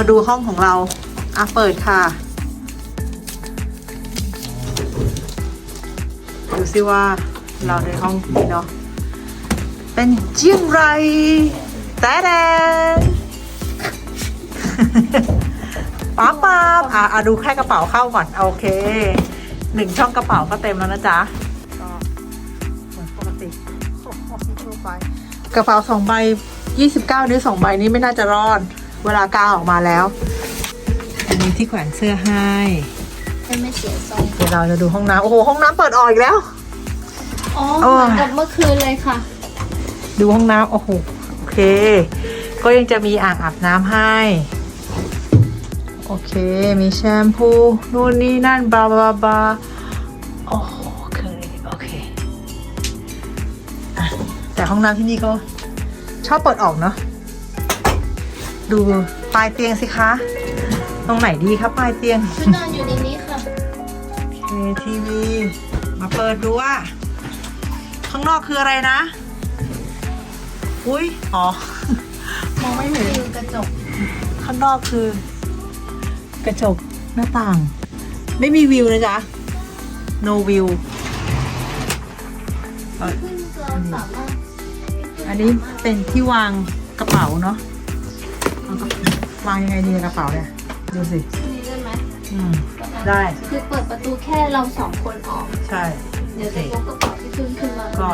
มาดูห้องของเรา อะ เปิดค่ะ ดูซิว่าเราในห้องนี้เนาะ เป็นเจียงไรแต่แดนป๊าป๊าอะอะดูแค่กระเป๋าเข้าก่อน โอเค หนึ่งช่องกระเป๋าก็เต็มแล้วนะจ๊ะ ก็เหมือนปกติทั่วไป กระเป๋าสองใบยี่สิบเก้านิ้วสองใบนี้ไม่น่าจะรอด เวลากาวออกมาแล้ว อันนี้ที่แขวนเสื้อให้ให้ไม่เสียทรงเดี๋ยวเราจะดูห้องน้ำโอ้โหห้องน้ำเปิดออกอีกแล้ว อ๋อโอ้ยเหมือนกับเมื่อคืนเลยค่ะ ดูห้องน้ำโอ้โหโอเค ก็ยังจะมีอ่างอาบน้ำให้ โอเค มีแชมพูนู่นนี่นั่นบลาบลาบลาโอ้โหเคยโอเคอะแต่ห้องน้ำที่นี่ก็ชอบเปิดออกเนาะ ดูปลายเตียงสิคะ ตรงไหนดีครับปลายเตียงชุดนอนอยู่ในนี้ค่ะโอเคทีวี มาเปิดดูว่า ข้างนอกคืออะไรนะ อุ้ยอ๋อ มองไม่เห็นคือกระจก ข้างนอกคือ กระจกหน้าต่าง ไม่มีวิวนะจ๊ะ no view เอ่อขึ้นเราสามารถอันนี้เป็นที่วางกระเป๋าเนาะ เอากระวางยังไงดีกระเป๋าเนี่ย ดูสิขึ้นนี้ได้ไหมอืม ได้ คือเปิดประตูแค่เราสองคนออก ใช่ เดี๋ยวจะยกกระเป๋าที่ขึ้นขึ้นมาก็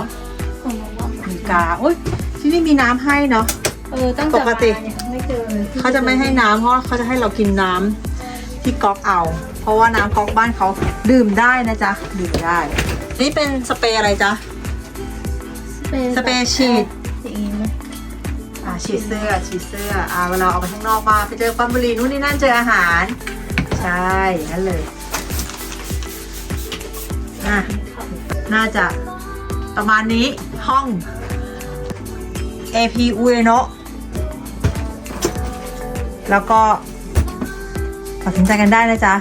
ของน้องว่ามีกาอุ้ยที่นี่มีน้ำให้เนาะ เออตั้งแต่ปกติ มาเนี่ยไม่เจอเลยที่เขาจะไม่ให้น้ำเพราะเขาจะให้เรากินน้ำที่ก๊อกเอา เพราะว่าน้ำก๊อกบ้านเขาดื่มได้นะจ๊ะ ดื่มได้ นี่เป็นสเปรย์อะไรจ๊ะ สเปรย์ฉีด ฉีดเสื้อฉีดเสื้ออ่าเวลาออกไปข้างนอกมาไปเจอฟันบุหรีนู่นนี่นั่นเจออาหาร ใช่อย่างนั้นเลยอะน่าจะประมาณนี้ห้อง AP u e n o แล้วก็ตัดสินใจกันได้นะจ๊ะ